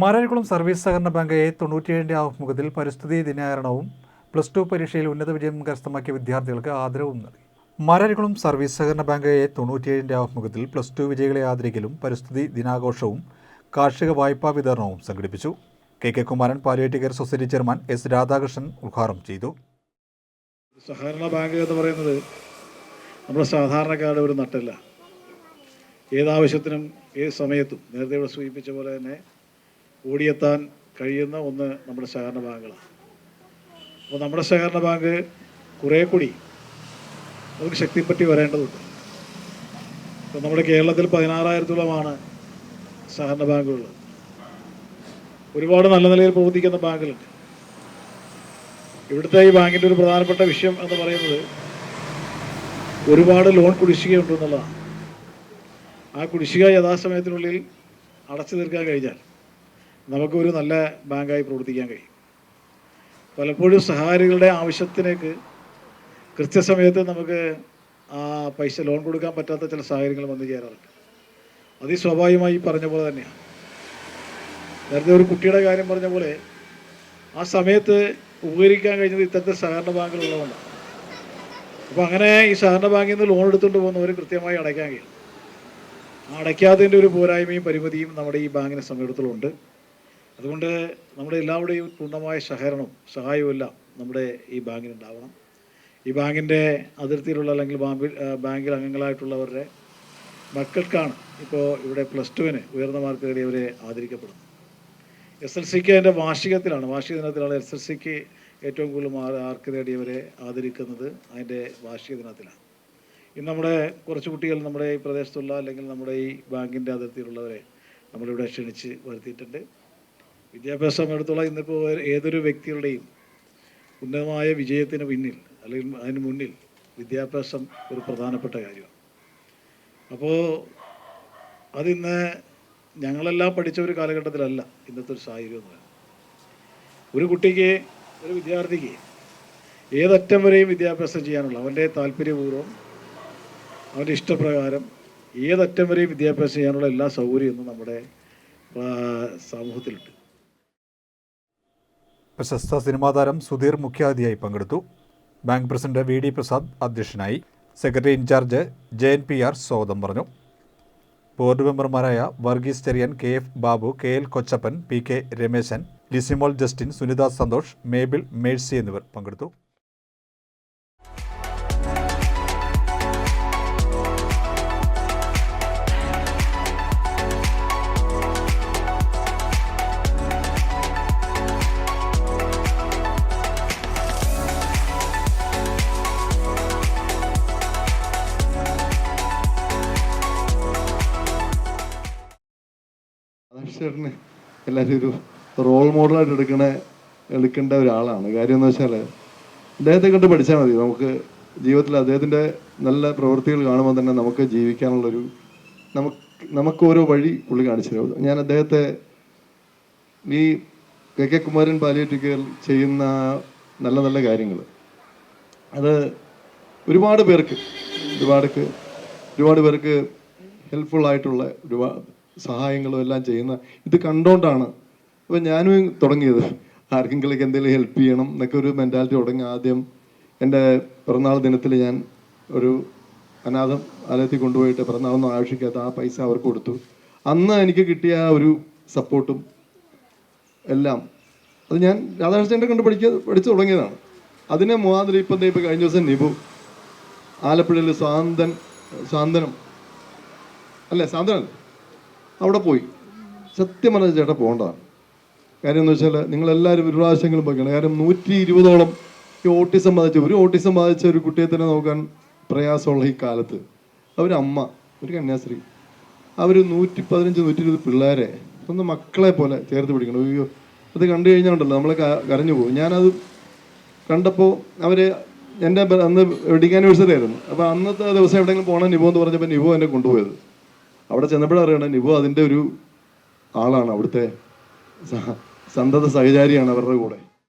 Mararikulam service സഹകരണ bank A തൊണ്ണൂറ്റിയേഴിന്റെ ആഭിമുഖ്യത്തിൽ പരിസ്ഥിതി ദിനാചരണവും പ്ലസ് ടു പരീക്ഷയിൽ ഉന്നത വിജയം കരസ്ഥമാക്കിയ വിദ്യാർത്ഥികൾക്ക് ആദരവും നൽകി. മാരാരിക്കുളം സർവീസ് സഹകരണ ബാങ്ക് എ തൊണ്ണൂറ്റിയേഴിന്റെ ആഭിമുഖ്യത്തിൽ പ്ലസ് ടു വിജയികളെ ആദരിക്കലും പരിസ്ഥിതി ദിനാഘോഷവും കാർഷിക വായ്പാ വിതരണവും സംഘടിപ്പിച്ചു. K K Kumaran palliative care society chairman S Radhakrishnan ഉദ്ഘാടനം ചെയ്തു. സഹകരണ ബാങ്ക് എന്ന് പറയുന്നത് നമ്മുടെ സാധാരണക്കാരുടെ ഒരു നട്ടല്ല. ഏതാവശ്യത്തിനും ഏത് സമയത്തും നേരത്തെ ഇവിടെ സൂചിപ്പിച്ച പോലെ തന്നെ ഓടിയെത്താൻ കഴിയുന്ന ഒന്ന് നമ്മുടെ സഹകരണ ബാങ്കുകളാണ്. അപ്പോൾ നമ്മുടെ സഹകരണ ബാങ്ക് കുറേ കൂടി നമുക്ക് ശക്തിപ്പറ്റി വരേണ്ടതുണ്ട്. ഇപ്പം നമ്മുടെ കേരളത്തിൽ പതിനാറായിരത്തോളമാണ് സഹകരണ ബാങ്കുകൾ ഒരുപാട് നല്ല നിലയിൽ പ്രവർത്തിക്കുന്ന ബാങ്കുകളുണ്ട്. ഇവിടുത്തെ ഈ ബാങ്കിന്റെ ഒരു പ്രധാനപ്പെട്ട വിഷയം എന്ന് പറയുന്നത് ഒരുപാട് ലോൺ കുടിശ്ശികയുണ്ടെന്നുള്ളതാണ് ആ കുടിശ്ശിക യഥാസമയത്തിനുള്ളിൽ അടച്ചു തീർക്കാൻ കഴിഞ്ഞാൽ നമുക്കൊരു നല്ല ബാങ്കായി പ്രവർത്തിക്കാൻ കഴിയും. പലപ്പോഴും സഹാരികളുടെ ആവശ്യത്തിലേക്ക് കൃത്യസമയത്ത് നമുക്ക് ആ പൈസ ലോൺ കൊടുക്കാൻ പറ്റാത്ത ചില സാഹചര്യങ്ങൾ വന്നു ചേരാറുണ്ട്. അത് സ്വാഭാവികമായി പറഞ്ഞ പോലെ തന്നെയാണ്. നേരത്തെ ഒരു കുട്ടിയുടെ കാര്യം പറഞ്ഞ പോലെ ആ സമയത്ത് ഉപകരിക്കാൻ കഴിഞ്ഞത് ഇത്തരത്തിൽ സഹകരണ ബാങ്കുകളുള്ളതുകൊണ്ടാണ് അപ്പോൾ അങ്ങനെ ഈ സഹകരണ ബാങ്കിൽ നിന്ന് ലോൺ എടുത്തുകൊണ്ട് പോകുന്നവർ കൃത്യമായി അടയ്ക്കാൻ കഴിയും അടയ്ക്കാത്തതിന്റെ ഒരു പോരായ്മയും പരിമിതിയും നമ്മുടെ ഈ ബാങ്കിനെ സംബന്ധിച്ചിടത്തോളമുണ്ട് അതുകൊണ്ട് നമ്മുടെ എല്ലാവരുടെയും പൂർണമായ സഹകരണവും സഹായവും എല്ലാം നമ്മുടെ ഈ ബാങ്കിനുണ്ടാവണം. ഈ ബാങ്കിന്റെ അതിർത്തിയിലുള്ള അല്ലെങ്കിൽ ബാങ്കിൽ ബാങ്കിൽ അംഗങ്ങളായിട്ടുള്ളവരുടെ മക്കൾക്കാണ് ഇപ്പോൾ ഇവിടെ പ്ലസ് ടുവിന് ഉയർന്ന മാർക്ക് നേടിയവരെ ആദരിക്കപ്പെടുന്നത്. എസ് എൽ സിക്ക് അതിന്റെ വാർഷികത്തിലാണ് വാർഷിക ദിനത്തിലാണ് എസ് എൽ സിക്ക് ഏറ്റവും കൂടുതൽ മാർക്ക് നേടിയവരെ ആദരിക്കുന്നത് അതിന്റെ വാർഷിക ദിനത്തിലാണ്. ഇന്ന് നമ്മുടെ കുറച്ച് കുട്ടികൾ നമ്മുടെ ഈ പ്രദേശത്തുള്ള അല്ലെങ്കിൽ നമ്മുടെ ഈ ബാങ്കിന്റെ അതിർത്തിയിലുള്ളവരെ നമ്മളിവിടെ ക്ഷണിച്ച് വരുത്തിയിട്ടുണ്ട്. വിദ്യാഭ്യാസം എടുത്തോളം ഇന്നിപ്പോൾ ഏതൊരു വ്യക്തികളുടെയും ഉന്നതമായ വിജയത്തിന് പിന്നിൽ അല്ലെങ്കിൽ അതിന് മുന്നിൽ വിദ്യാഭ്യാസം ഒരു പ്രധാനപ്പെട്ട കാര്യമാണ്. അപ്പോൾ അതിന്ന് ഞങ്ങളെല്ലാം പഠിച്ച ഒരു കാലഘട്ടത്തിലല്ല ഇന്നത്തെ ഒരു സാഹചര്യം എന്ന് പറയുന്നത്. ഒരു കുട്ടിക്ക് ഒരു വിദ്യാർത്ഥിക്ക് ഏതറ്റം വരെയും വിദ്യാഭ്യാസം ചെയ്യാനുള്ള അവന്റെ താല്പര്യപൂർവം അവന്റെ ഇഷ്ടപ്രകാരം ഏതറ്റം വരെയും വിദ്യാഭ്യാസം ചെയ്യാനുള്ള എല്ലാ സൗകര്യവും നമ്മുടെ സമൂഹത്തിലുണ്ട്. പ്രശസ്ത സിനിമാ താരം സുധീർ മുഖ്യാതിഥിയായി പങ്കെടുത്തു. Bank president V D Prasad അധ്യക്ഷനായി. Secretary in charge J N P R സ്വാഗതം പറഞ്ഞു. ബോർഡ് മെമ്പർമാരായ Varghese Cherian K F Babu K L Kochappan P K Rameshan Lisimol Justin Sunitha Santhosh Mabel Mercy എന്നിവർ പങ്കെടുത്തു. ചേട്ടന് എല്ലാവരും ഒരു റോൾ മോഡലായിട്ട് എടുക്കണ എടുക്കേണ്ട ഒരാളാണ്. കാര്യം എന്ന് വെച്ചാൽ അദ്ദേഹത്തെ കണ്ട് പഠിച്ചാൽ മതി. നമുക്ക് ജീവിതത്തിൽ അദ്ദേഹത്തിന്റെ നല്ല പ്രവൃത്തികൾ കാണുമ്പോൾ തന്നെ നമുക്ക് ജീവിക്കാനുള്ളൊരു നമുക്ക് നമുക്ക് ഓരോ വഴി പുള്ളി കാണിച്ചു തരും. ഞാൻ അദ്ദേഹത്തെ ഈ കെ കെ കുമാരൻ പാലിയേറ്റിക്കൽ ചെയ്യുന്ന നല്ല നല്ല കാര്യങ്ങൾ. അത് ഒരുപാട് പേർക്ക് ഒരുപാട് ഒരുപാട് പേർക്ക് ഹെൽപ്ഫുൾ ആയിട്ടുള്ള ഒരുപാട് സഹായങ്ങളും എല്ലാം ചെയ്യുന്ന ഇത് കണ്ടോണ്ടാണ്. അപ്പോൾ ഞാനും തുടങ്ങിയത്. ആർക്കെങ്കിലും എന്തെങ്കിലും ഹെൽപ്പ് ചെയ്യണം എന്നൊക്കെ ഒരു മെന്റാലിറ്റി തുടങ്ങി ആദ്യം എന്റെ പിറന്നാൾ ദിനത്തിൽ ഞാൻ ഒരു അനാഥം ആലയത്തിൽ കൊണ്ടുപോയിട്ട് പിറന്നാളൊന്നും ആവശ്യിക്കാത്ത ആ പൈസ അവർക്ക് കൊടുത്തു. അന്ന് എനിക്ക് കിട്ടിയ ആ ഒരു സപ്പോർട്ടും എല്ലാം അത് ഞാൻ രാധാകൃഷ്ണന്റെ കണ്ട് പഠിക്ക പഠിച്ചു തുടങ്ങിയതാണ്. അതിനെ മൂവാതിരി ഇപ്പം ദേ ഇപ്പം കഴിഞ്ഞ ദിവസം നിബു ആലപ്പുഴയിൽ സ്വാന്തൻ സ്വാന്തനം അല്ലേ സ്വാന്തനല്ലേ അവിടെ പോയി. സത്യം പറഞ്ഞ ചേട്ടാ പോകേണ്ടതാണ്. കാര്യം എന്ന് വെച്ചാൽ നിങ്ങളെല്ലാവരും ഒരു പ്രാവശ്യങ്ങളും പോയിക്കണം കാര്യം നൂറ്റി ഇരുപതോളം ഈ ഓട്ടിസം ബാധിച്ച ഒരു ഓട്ടിസം ബാധിച്ച ഒരു കുട്ടിയെ തന്നെ നോക്കാൻ പ്രയാസമുള്ള ഈ കാലത്ത്. അവരമ്മ ഒരു കന്യാസ്ത്രീ. അവർ നൂറ്റി പതിനഞ്ച് നൂറ്റി ഇരുപത് പിള്ളേരെ സ്വന്തം മക്കളെ പോലെ ചേർത്ത് പിടിക്കണം. അയ്യോ അത് കണ്ടു കഴിഞ്ഞാൽ ഉണ്ടല്ലോ നമ്മളെ കരഞ്ഞു പോകും. ഞാനത് കണ്ടപ്പോൾ അവർ എന്റെ അന്ന് വെഡിങ് ആനിവേഴ്സറി ആയിരുന്നു. അപ്പോൾ അന്നത്തെ ദിവസം എവിടെയെങ്കിലും പോകണം നിബോ എന്ന് പറഞ്ഞപ്പോൾ നിബോ എന്നെ കൊണ്ടുപോയത്. അവിടെ ചെന്നപ്പോഴറിയണം നിബോ അതിന്റെ ഒരു ആളാണ് അവിടുത്തെ സന്തത സഹചാരിയാണ് അവരുടെ കൂടെ.